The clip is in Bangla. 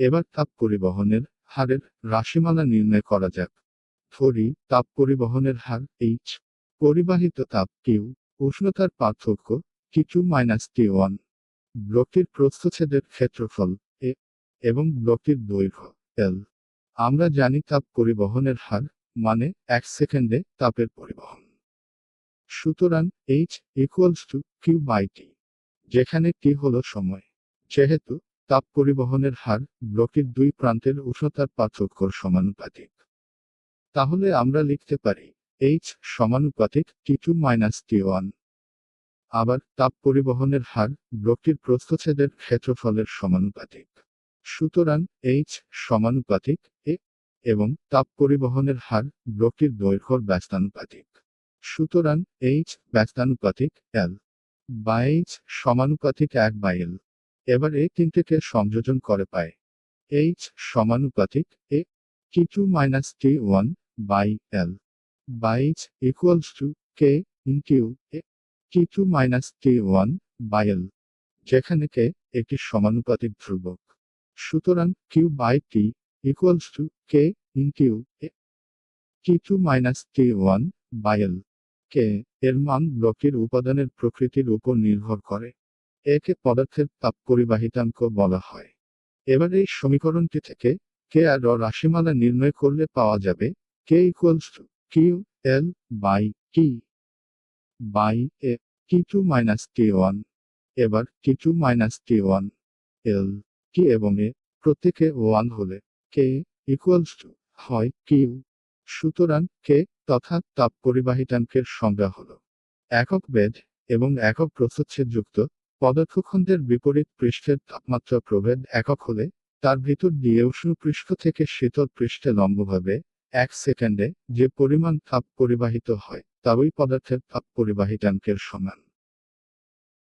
এবার তাপ পরিবহনের হারের রাশিমালা নির্ণয় করা যাক। ধরি, তাপ পরিবহনের হার এইচ পরিবাহিত তাপ কিউ উষ্ণতার পার্থক্য T two minus T one ব্লকটির প্রস্থচ্ছেদের ক্ষেত্রফল এ এবং ব্লকটির দৈর্ঘ্য এল আমরা জানি তাপ পরিবহনের হার মানে এক সেকেন্ডে তাপের পরিবহন। সুতরাং H equals to Q by T যেখানে টি হল সময়। যেহেতু তাপ পরিবহনের হার ব্লকের দুই প্রান্তের উষ্ণতার পার্থক্যর সমানুপাতিক। তাহলে আমরা লিখতে পারি এইচ সমানুপাতিক T two minus T one আবার তাপ পরিবহনের হার ব্লকটির প্রস্থচ্ছেদের ক্ষেত্রফলের সমানুপাতিক। সুতরাং এইচ সমানুপাতিক এ এবং তাপ পরিবহনের হার ব্লকটির দৈর্ঘ্যর ব্যস্তানুপাতিক। সুতরাং এইচ ব্যস্তানুপাতিক এল বা এইচ সমানুপাতিক এক বাই এল এবার এই তিনটিকে সংযোজন করে পায় এইচ সমানুপাতিক A T two minus T one by L বা H equals to K into A T two minus T one by L যেখানে কে একটি সমানুপাতিক ধ্রুবক। সুতরাং Q by T equals to K into A T two minus T one by L K এর মান ব্লকের উপাদানের প্রকৃতির উপর নির্ভর করে। একে পদার্থের তাপ পরিবাহিতাঙ্ক বলা হয়। এবার এই সমীকরণটি থেকে কে আর রাশিমালা নির্ণয় করলে পাওয়া যাবে K equals to Q L by T by A T two minus T one এবার T two minus T one L T এবং এ প্রত্যেকে ওয়ান হলে কে ইকুয়ালস টু হয় কিউ সুতরাং কে তথা তাপ পরিবাহিতাঙ্কের সংজ্ঞা হল একক বেদ এবং একক প্রস্থচ্ছেদযুক্ত পদার্থখণ্ডের বিপরীত পৃষ্ঠের তাপমাত্রা প্রভেদ একক হলে, তার ভিতর দিয়ে উষ্ণ পৃষ্ঠ থেকে শীতল পৃষ্ঠে লম্বভাবে এক সেকেন্ডে যে পরিমাণ তাপ পরিবাহিত হয়, তা ওই পদার্থের তাপ পরিবাহিতাঙ্কের সমান।